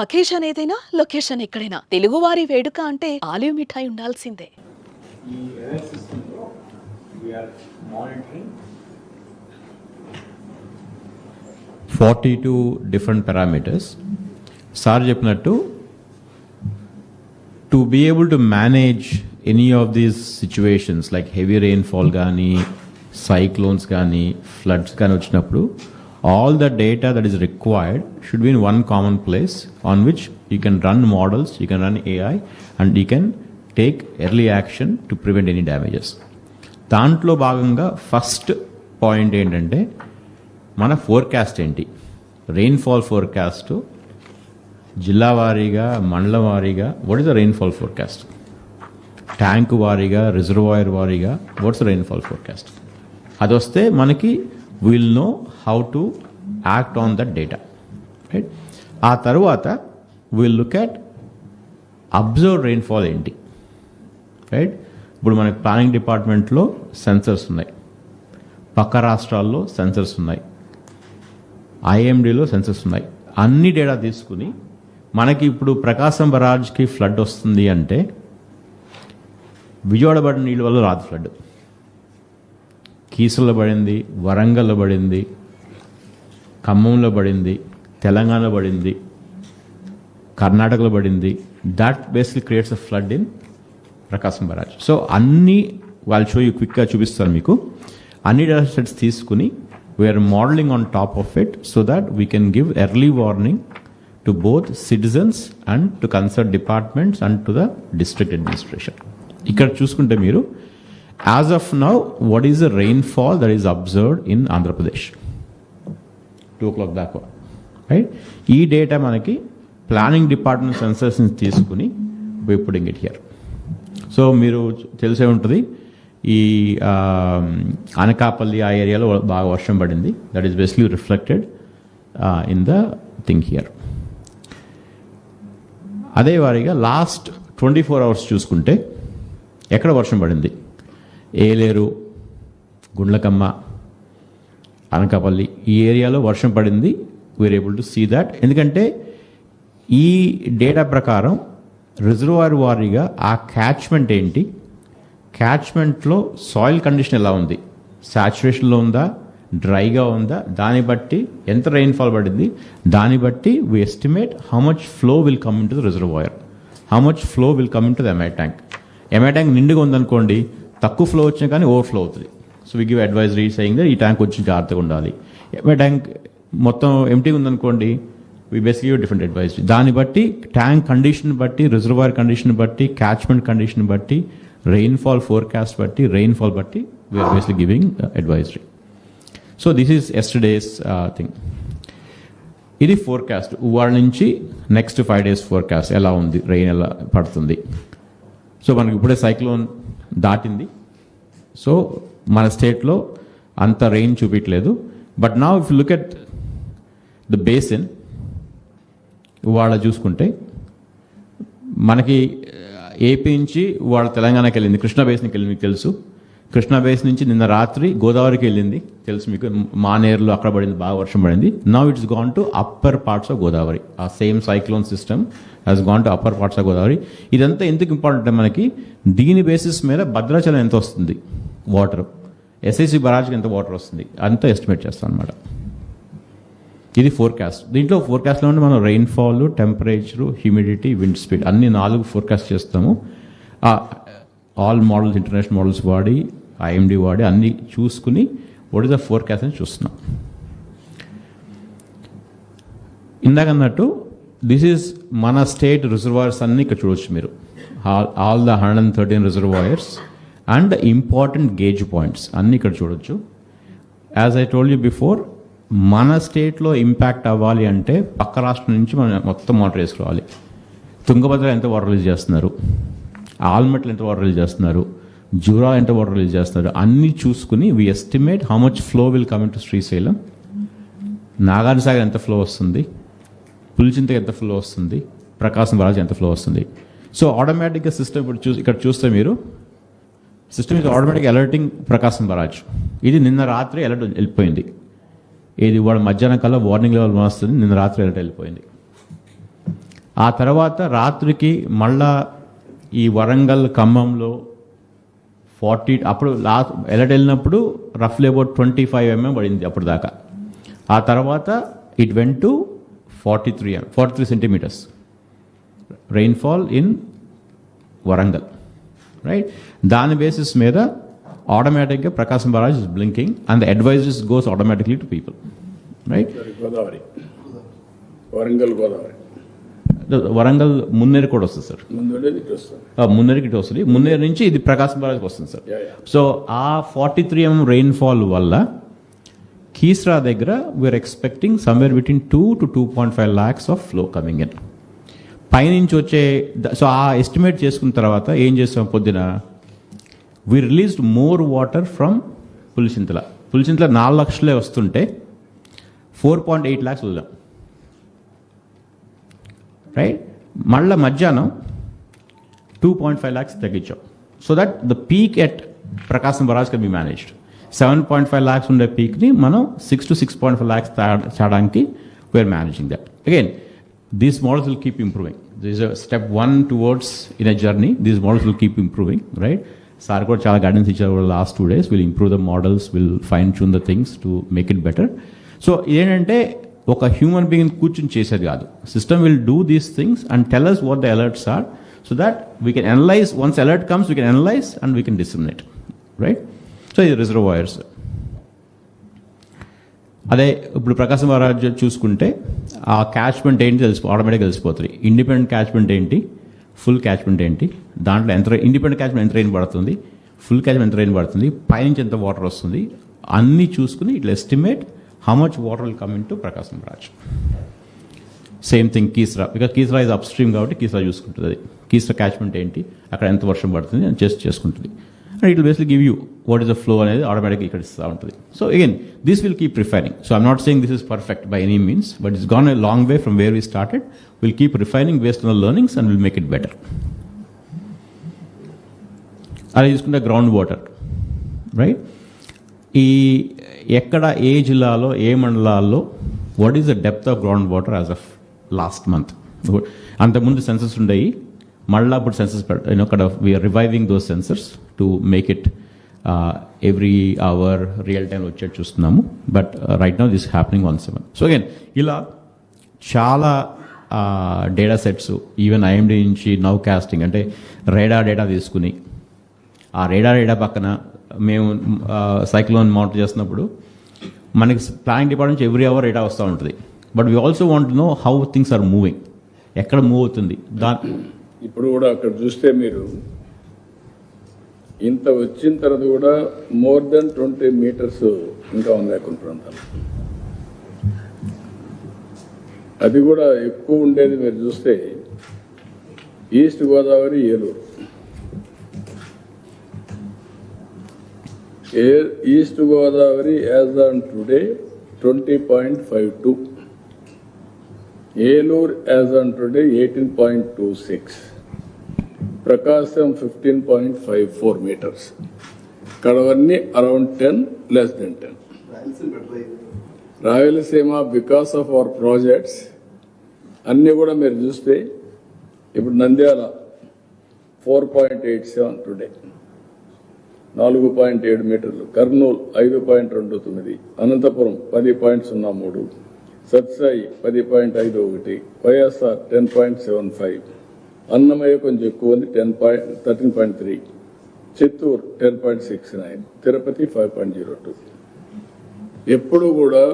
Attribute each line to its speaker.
Speaker 1: Occasion ఏదైనా location ఎక్కడైనా. తెలుగువారి వేడుక అంటే ఆలివ్ మిఠాయి ఉండాల్సిందే.
Speaker 2: Forty two different parameters sir చెప్పినట్టు to be able to manage any of these situations like heavy rainfall కానీ సైక్లోన్స్ కానీ ఫ్లడ్స్ కానీ వచ్చినప్పుడు all the data that is required should be one common place on which you can run models you can run AI and you can take early action to prevent any damages దాంట్లో భాగంగా first point ఏంటంటే మన forecast ఏంటి? Rainfall forecast జిల్లా వారీగా మండలం వారీగా what is the rainfall forecast tank వారీగా రిజర్వాయర్ వారీగా వాట్స్ రెయిన్ఫాల్ ఫోర్కాస్ట్ అది వస్తే మనకి will know how to act on that data right ఆ తర్వాత will look at observe rainfall ఏంటి రైట్ ఇప్పుడు మనకి ప్లానింగ్ డిపార్ట్మెంట్లో సెన్సర్స్ ఉన్నాయి పక్క రాష్ట్రాల్లో సెన్సర్స్ ఉన్నాయి ఐఎండిలో సెన్సర్స్ ఉన్నాయి. అన్ని డేటా తీసుకుని మనకి ఇప్పుడు ప్రకాశం బరాజ్కి ఫ్లడ్ వస్తుంది అంటే విజయవాడ నీళ్ళ వల్ల రాదు ఫ్లడ్ కీసులో పడింది వరంగల్లో పడింది ఖమ్మంలో పడింది తెలంగాణలో పడింది కర్ణాటకలో పడింది. That basically creates a flood in Prakasam barrage so అన్ని వాళ్ళు షో యూ క్విక్గా చూపిస్తారు మీకు. అన్ని డేటా సెట్స్ తీసుకుని we are modelling on top of it so that we can give early warning to both citizens and to concerned departments and to the district administration ఇక్కడ చూసుకుంటే మీరు as of now what is the rainfall that is observed in Andhra Pradesh two oh clock దాకా right ఈ data మనకి planning department sensors తీసుకుని we putting it here so మీరు తెలిసే ఉంటుంది ఈ అనకాపల్లి ఆ ఏరియాలో బాగా వర్షం పడింది. That is bestly reflected in the thing here అదే వారిగా లాస్ట్ ట్వంటీ ఫోర్ అవర్స్ చూసుకుంటే ఎక్కడ వర్షం పడింది? ఏలేరు గుండ్లకమ్మ అనకాపల్లి ఈ ఏరియాలో వర్షం పడింది. We're able to see that ఎందుకంటే ఈ డేటా ప్రకారం రిజర్వాయర్ వారీగా ఆ క్యాచ్మెంట్ ఏంటి? క్యాచ్మెంట్లో సాయిల్ కండిషన్ ఎలా ఉంది? సాచురేషన్లో ఉందా? డ్రైగా ఉందా? దాన్ని బట్టి ఎంత రెయిన్ఫాల్ పడింది? దాన్ని బట్టి we estimate how much flow will come in to the reservoir how much flow will come in to the MI tank MI tank నిండుగా ఉందనుకోండి తక్కువ ఫ్లో వచ్చినా కానీ ఓవర్ఫ్లో అవుతుంది. So we give advisory saying ఈ ట్యాంక్ వచ్చి జాగ్రత్తగా ఉండాలి. ట్యాంక్ మొత్తం ఎంటీ ఉందనుకోండి వి బేసిక్ డిఫరెంట్ అడ్వైజరీ దాన్ని బట్టి ట్యాంక్ కండిషన్ బట్టి రిజర్వాయర్ కండిషన్ బట్టి క్యాచ్మెంట్ కండిషన్ బట్టి రెయిన్ఫాల్ ఫోర్కాస్ట్ బట్టి రెయిన్ఫాల్ బట్టి we're basic giving advisory so this is yesterday's thing ఇది ఫోర్కాస్ట్ వాళ్ళ నుంచి నెక్స్ట్ ఫైవ్ డేస్ ఫోర్కాస్ట్ ఎలా ఉంది? రెయిన్ ఎలా పడుతుంది? సో మనకి ఇప్పుడే సైక్లోన్ దాటింది. సో మన స్టేట్లో అంత రెయిన్ చూపించలేదు బట్ నా if look at the basin వాళ్ళ చూసుకుంటే మనకి uh, ఏపీ నుంచి వాళ్ళ తెలంగాణకి వెళ్ళింది. కృష్ణా బేసిన్కి వెళ్ళింది మీకు తెలుసు. కృష్ణా బేస్ నుంచి నిన్న రాత్రి గోదావరికి వెళ్ళింది. తెలుసు మీకు మానేరులో అక్కడ పడింది బాగా వర్షం పడింది. Now it's gone to upper parts of Godavari ఆ same cyclone system has gone to upper parts of Godavari ఇదంతా ఎందుకు ఇంపార్టెంట్ అంటే మనకి దీని బేసిస్ మీద భద్రాచలం ఎంత వస్తుంది? వాటర్ ఎస్ఐసి బరాజ్కి ఎంత వాటర్ వస్తుంది? అంతా ఎస్టిమేట్ చేస్తాం అనమాట ఇది ఫోర్కాస్ట్ దీంట్లో ఫోర్కాస్ట్లో ఉంటే మనం rainfall temperature humidity wind speed అన్ని నాలుగు ఫోర్కాస్ట్ చేస్తాము. ఆల్ మోడల్స్ ఇంటర్నేషనల్ మోడల్స్ వాడి ఐఎండి వాడి అన్ని చూసుకుని వాట్ ఇస్ ద ఫోర్కాస్ట్ అని చూస్తున్నాం. ఇందాక అన్నట్టు దిస్ ఈజ్ మన స్టేట్ రిజర్వాయర్స్ అన్నీ ఇక్కడ చూడొచ్చు మీరు. All the hundred and thirteen reservoirs and the important gauge points అన్నీ ఇక్కడ చూడొచ్చు. As I told you before మన స్టేట్లో ఇంపాక్ట్ అవ్వాలి అంటే పక్క రాష్ట్రం నుంచి మనం మొత్తం మోటర్ వేసుకోవాలి. తుంగభద్ర ఎంత వాటర్ రిలీజ్ చేస్తున్నారు? ఆల్మెట్లు ఎంత వాటర్ రిలీజ్ చేస్తున్నారు? జూరా ఎంత వాటర్ రిలీజ్ చేస్తున్నారు అన్నీ చూసుకుని we estimate how much flow will come to Srisailam. Nagarjuna Sagar ఎంత ఫ్లో వస్తుంది? పులిచింతకి ఎంత ఫ్లో వస్తుంది? ప్రకాశం బరాజ్ ఎంత ఫ్లో వస్తుంది? సో ఆటోమేటిక్గా సిస్టమ్ ఇప్పుడు చూ ఇక్కడ చూస్తే మీరు సిస్టమ్ ఇది ఆటోమేటిక్ అలర్టింగ్ ప్రకాశం బరాజ్ ఇది నిన్న రాత్రి అలర్ట్ వెళ్ళిపోయింది. ఇది వాడు మధ్యాహ్నం కల్లా వార్నింగ్ లెవెల్ వస్తుంది నిన్న రాత్రి అలర్ట్ వెళ్ళిపోయింది. ఆ తర్వాత రాత్రికి మళ్ళా ఈ వరంగల్ ఖమ్మంలో ఫార్టీ అప్పుడు లాస్ట్ ఎలర్ట్ వెళ్ళినప్పుడు రఫ్లీ అబౌట్ ట్వంటీ ఫైవ్ ఎంఎం పడింది అప్పుడు దాకా. ఆ తర్వాత it went to forty three forty three centimetres. Rainfall in Warangal right దాని బేసిస్ మీద ఆటోమేటిక్గా Prakasam barrage is blinking and the advises goes automatically to people right
Speaker 3: Godavari Warangal Godavari
Speaker 2: Warangal Munneru కూడా వస్తుంది సార్. మున్నేరుకి ఇటు వస్తుంది. మున్నేరు నుంచి ఇది ప్రకాశం బరాజ్కి వస్తుంది సార్. సో ఆ ఫార్టీ త్రీ ఎంఎం రెయిన్ఫాల్ వల్ల కీస్రా దగ్గర we're expecting somewhere between two to two point five lakhs of flow coming in పైనుంచి వచ్చే సో ఆ ఎస్టిమేట్ చేసుకున్న తర్వాత ఏం చేస్తాం పొద్దున? We released more water from Pulichintala Pulichintala నాలుగు లక్షలే వస్తుంటే ఫోర్ పాయింట్ ఎయిట్ ల్యాక్స్ వదిలాం. రైట్ మళ్ళీ మధ్యాహ్నం two point five lakhs తగ్గించాం. So that the peak at Prakasam barrage can be managed seven point five lakhs ఉండే పీక్ని మనం six to six point five lakhs చేయడానికి we're managing that again these models will keep improving this step one towards in a journey these models will keep improving right sir కూడా చాలా guidance ఇచ్చారు last two days will improve the models will fine tune the things to make it better so ఏంటంటే ఒక human being కూర్చుని చేసేది కాదు. System will do these things and tell us what the alerts are so that we can analyse once alert comes we can analyse and we can discriminate right so ఇది reservoirs అదే ఇప్పుడు ప్రకాశం మహారాజ్ చూసుకుంటే ఆ catchment ఏంటి తెలిసి ఆటోమేటిక్గా తెలిసిపోతుంది. Independent catchment ఏంటి? ఫుల్ క్యాచ్మెంట్ ఏంటి? దాంట్లో ఎంత ఇండిపెండెంట్ క్యాచ్మెంట్ ఎంత రైన్ పడుతుంది? ఫుల్ క్యాచ్మెంట్ ఎంత రైన్ పడుతుంది? పైనుంచి ఎంత వాటర్ వస్తుంది? అన్నీ చూసుకుని ఇట్లా estimate how much water will come in to Prakasam barrage same thing Keesara because Keesara is upstream కాబట్టి కీస్రా చూసుకుంటుంది అది కీస్రా క్యాచ్మెంట్ ఏంటి? అక్కడ ఎంత వర్షం పడుతుంది అని చేసి చేసుకుంటుంది. And it basic give you what is the flow అనేది ఆటోమేటిక్ ఇక్కడ ఇస్తూ ఉంటుంది. So again this will keep refining so I'm not saying this is perfect by any means but it's gone a long way from where we started will keep refining based on learnings and will make it better అలా చూసుకుంటే ground water right ఈ ఎక్కడ ఏ జిల్లాలో ఏ మండలాల్లో what is the depth of ground water as of last month అంతకుముందు sensors ఉండేవి మళ్ళీ అప్పుడు సెన్సెస్ యూనో కడ we're reviving those sensors to make it every hour real time వచ్చేది చూస్తున్నాము. But right now this happening one seven so again ఇలా చాలా data sets even IMD నుంచి నౌ కాస్టింగ్ అంటే రేడా డేటా తీసుకుని ఆ రేడా డేటా పక్కన మేము సైక్లోన్ మౌంట్ చేస్తున్నప్పుడు మనకి ప్లానింగ్ డిపార్ట్మెంట్ నుంచి ఎవ్రీ అవర్ డేటా వస్తూ ఉంటుంది. But we also want know how things are moving ఎక్కడ మూవ్ అవుతుంది. దా
Speaker 3: ఇప్పుడు కూడా అక్కడ చూస్తే మీరు ఇంత వచ్చిన తర్వాత కూడా మోర్ దెన్ ట్వంటీ మీటర్స్ ఇంకా ఉంది అక్కడ ప్రాంతాలు. అది కూడా ఎక్కువ ఉండేది మీరు చూస్తే east Godavari Eluru air east to Eluru as on today eighteen point two six Prakasam fifteen point five four metres కడవన్నీ around ten less than ten Rayalaseema because of our projects అన్నీ కూడా మీరు చూస్తే ఇప్పుడు Nandyal four point eight seven today నాలుగు point ఏడు మీటర్లు కర్నూలు ఐదు point రెండు తొమ్మిది అనంతపురం పది పాయింట్ సున్నా మూడు సత్సాయి పది పాయింట్ ఐదు ఒకటి YSR ten point seven five Annamayya కొంచెం ఎక్కువ ఉంది ten point thirteen point three Chittoor ten point six nine Tirupati five point zero two. ఎప్పుడు కూడా